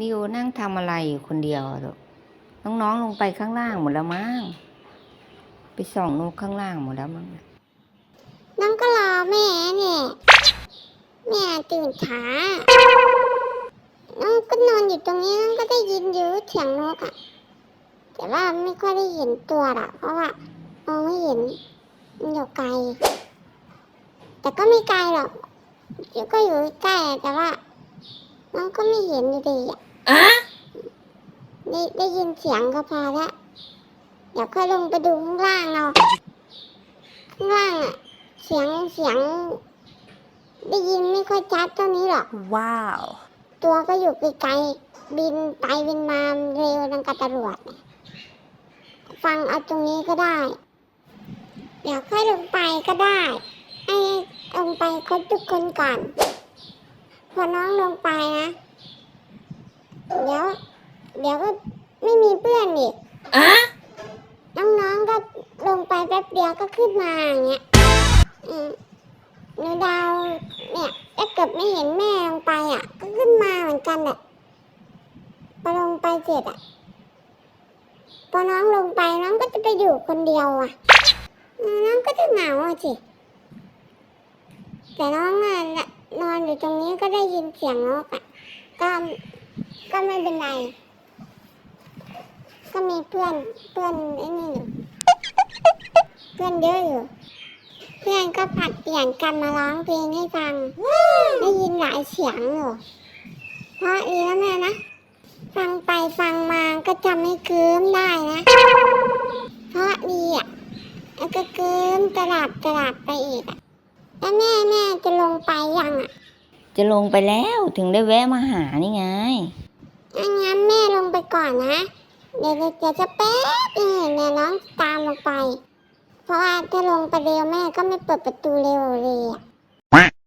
มิวนั่งทำอะไรอยู่คนเดียวอะลูกน้องๆลงไปข้างล่างหมดแล้วมั้งไปส่องนกข้างล่างหมดแล้วมั้งน้องก็รอแม่เนี่ยแม่ตื่นช้าน้องก็นอนอยู่ตรงนี้น้องก็ได้ยินอยู่เสียงนกอะแต่ว่าไม่ค่อยได้เห็นตัวหรอกเพราะว่ามองไม่เห็นมันอยู่ไกล แต่ก็ไม่ไกลหรอกเดี๋ยวก็อยู่ใกล้แต่ว่าน้องก็ไม่เห็นอยู่ดีอะ อะได้ได้ยินเสียงก็พอแล้วเดี๋ยวค่อยลงไปดูข้างล่างเอาข้างล่างอะเสียงเสียง ได้ยินไม่ค่อยชัดเท่านี้หรอก ว้าว ตัวก็อยู่ไกลๆบินไปบินมาเร็วดังกระตำรวจน่ะฟังเอาตรงนี้ก็ได้ เดี๋ยวค่อยลงไปก็ได้ให้ลงไปครบทุกคนก่อน พอน้องลงไปนะ เดี๋ยวเดี๋ยวก็ไม่มีเพื่อนอีกอะน้องๆก็ลงไปแป๊บเดียวก็ขึ้นมาอย่างเงี้ยอืมหนูดาวเนี่ยถ้าเกิดไม่เห็นแม่ลงไปอะ ก็ขึ้นมาเหมือนกันแหละพอลงไปเสร็จอะพอน้องลงไปน้องก็จะไปอยู่คนเดียวอะอืมน้องก็จะเหงาอะสิแต่น้องอะนอนอยู่ตรงนี้ก็ได้ยินเสียงนกอะก็ ก็ไม่เป็นไร ก็มีเพื่อนเพื่อนไอ้นี่อยู่ เพื่อนเยอะอยู่ เพื่อนก็ผัดเปลี่ยนกันมาร้องเพลงให้ฟัง ได้ยินหลายเสียงอยู่ เพราะดีแล้วแม่นะ ฟังไปฟังมาก็จำให้คืมได้นะ เพราะดีอะแล้วก็คืมตลาดตลาดไปอีกอะแล้วแม่แม่จะลงไปยังอะจะลงไปแล้วถึงได้แวะมาหานี่ไง งั้นแม่ลงไปก่อนนะ เดี๋ยวเดี๋ยวจะแป๊บนึงเดี๋ยวน้องตามลงไป เพราะว่าถ้าลงไปเร็วแม่ก็ไม่เปิดประตูเร็วเลยอะ